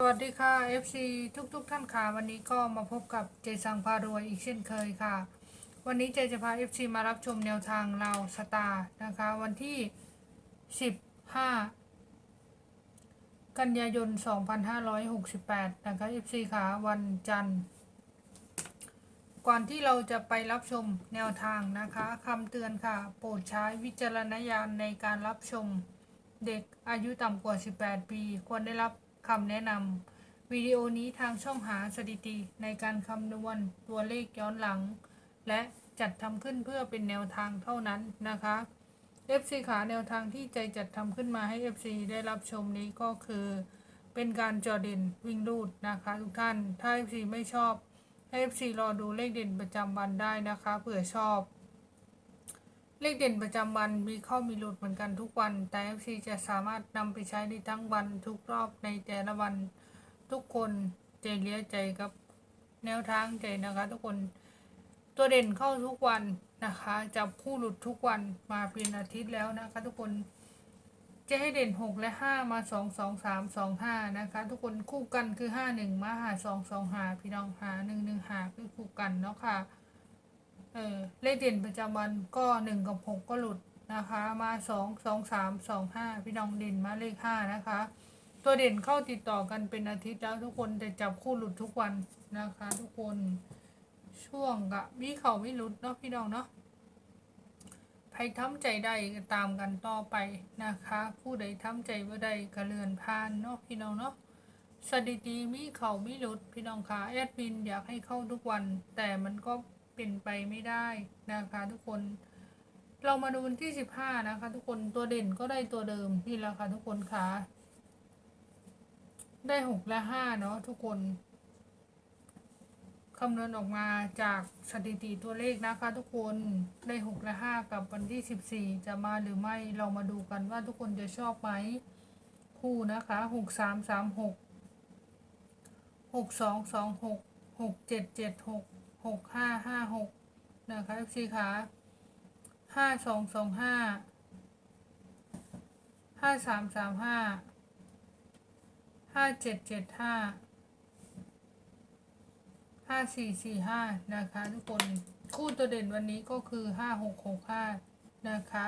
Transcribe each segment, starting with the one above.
สวัสดีค่ะ FC ทุกทุกท่านค่ะวันนี้ก็มาพบกับเจสังพารวยอีกเช่นเคยค่ะ วันนี้เจจะพา FC มารับชมแนวทางเราสตาร์นะคะ วันที่ 15 กันยายน 2568 นะคะ FC ค่ะวันจันทร์ ก่อนที่เราจะไปรับชมแนวทางนะคะคำเตือนค่ะ โปรดใช้วิจารณญาณในการรับชมเด็กอายุต่ำกว่า 18 ปี ควรได้รับ คำแนะนำวิดีโอนี้ทางช่องหาสถิติในการคำนวณตัวเลขย้อนหลัง และจัดทำขึ้นเพื่อเป็นแนวทางเท่านั้นนะคะ FC ขาแนวทางที่ใจจัดทำขึ้นมาให้ FC ได้รับชมนี้ก็คือ เป็นการจอเด่นวิ่งรูดนะคะ ทุกท่านถ้า FC ไม่ชอบให้ FC รอดูเลขเด่นประจำวันได้นะคะเผื่อชอบ เลขเด่นประจำวันมีเข้ามีหลุดเหมือนกันทุกวัน แต่ FC จะสามารถนำไปใช้ในทั้งวันทุกรอบในแต่ละวันทุกคนใจเลี้ยใจกับแนวทางใจนะคะ ทุกคนตัวเด่นเข้าทุกวันนะคะจับคู่หลุดทุกวันมาเป็นอาทิตย์แล้วนะคะ ทุกคนจะให้เด่น 6 และ 5 มา 2 2 3 2 5 นะคะ ทุกคนคู่กันคือ 5 1 มาหา 2 2 หา พี่น้องหา 1 1 หาคือคู่กันเนาะค่ะ เออเลขเด่นประจำวันก็หนึ่งกับหกก็หลุดนะคะ มาสองสองสามสองห้าพี่น้องเด่นมาเลขห้านะคะ ตัวเด่นเข้าติดต่อกันเป็นอาทิตย์แล้วทุกคนแต่จับคู่หลุดทุกวันนะคะ ทุกคนช่วงกะมีเขาไม่หลุดเนาะพี่น้องเนาะใครทำใจได้ก็ตามกันต่อไปนะคะ ผู้ใดทำใจว่าได้ก็เลือนผ่านเนาะพี่น้องเนาะสถิติมีเขาไม่หลุดพี่น้องคะแอดมินอยากให้เข้าทุกวัน แต่มันก็ เป็นไปไม่ได้นะคะทุกคน เรามาดูวันที่สิบห้านะคะ ทุกคนตัวเด่นก็ได้ตัวเดิมนี่แหละค่ะทุกคนคะได้หกและห้าเนาะทุกคนคำนวณออกมาจากสถิติตัวเลขนะคะทุกคนได้หกและห้ากับวันที่สิบสี่จะมาหรือไม่เรามาดูกันว่าทุกคนจะชอบไหมคู่นะคะหกสามสามหกหกสองสองหกหกเจ็ดเจ็ดหก หกห้าห้าหกนะคะพี่คะห้าสองสองห้าห้าสามสามห้าห้าเจ็ดเจ็ดห้าห้าสี่สี่ห้านะคะทุกคนคู่ตัวเด่นวันนี้ก็คือห้าหกหกห้านะคะ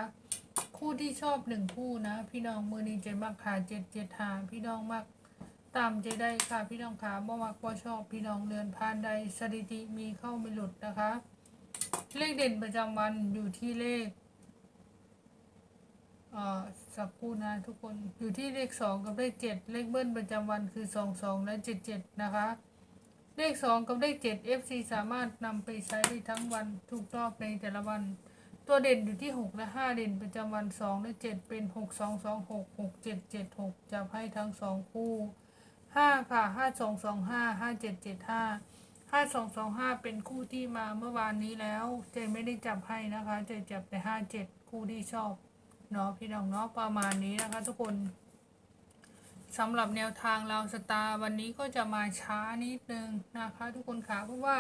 คู่ที่ชอบหนึ่งคู่นะ พี่น้องมือนี้ใจมักขาเจ็ดเจ็ดหาพี่น้องมัก ตามใจได้ค่ะพี่น้องขาบ่มักบ่ชอบพี่น้องเรือนพานใดสถิติมีเข้าไม่หลุดนะคะ เลขเด่นประจำวันอยู่ที่เลขเอ่อสักครู่นะทุกคนอยู่ที่เลขสองกับเลขเจ็ดเลขเบิ้ลประจำวันคือสองสองและเจ็ดเจ็ดนะคะ เลขสองกับเลขเจ็ด FC สามารถนำไปใช้ได้ทั้งวันทุกรอบในแต่ละวัน ตัวเด่นอยู่ที่หกและห้าเด่นประจำวันสองและเจ็ดเป็นหกสองสองหกหกเจ็ดเจ็ดหกจะให้ทั้งสองคู่ ห้าค่ะห้าสองสองห้าห้าเจ็ดเจ็ดห้าห้าสองสองห้าเป็นคู่ที่มาเมื่อวานนี้แล้ว เจไม่ได้จับให้นะคะเจจับแต่ห้าเจ็ดคู่ที่ชอบเนาะพี่น้องเนาะประมาณนี้นะคะทุกคนสำหรับแนวทางเราสตาร์วันนี้ก็จะมาช้านิดนึงนะคะ ทุกคนค่ะเพราะว่า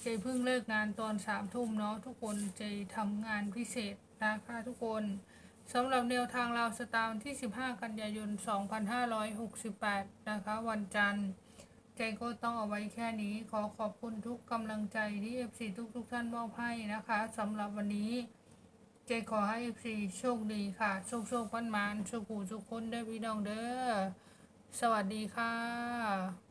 เจเพิ่งเลิกงานตอนสามทุ่มเนาะทุกคนเจทำงานพิเศษนะคะทุกคน สำหรับแนวทางเราวสตาร์ที่ 15 กันยายน 2568 นะคะ วันจันทร์ ใจก็ต้องเอาไว้แค่นี้ ขอขอบคุณทุกกำลังใจที่ FC ทุกทุกๆท่านมอบให้นะคะสำหรับวันนี้ ใจขอให้ FC โชคดีค่ะ โชคโชคปันมานโชคหูทุกคนได้พี่น้องเด้อ สวัสดีค่ะ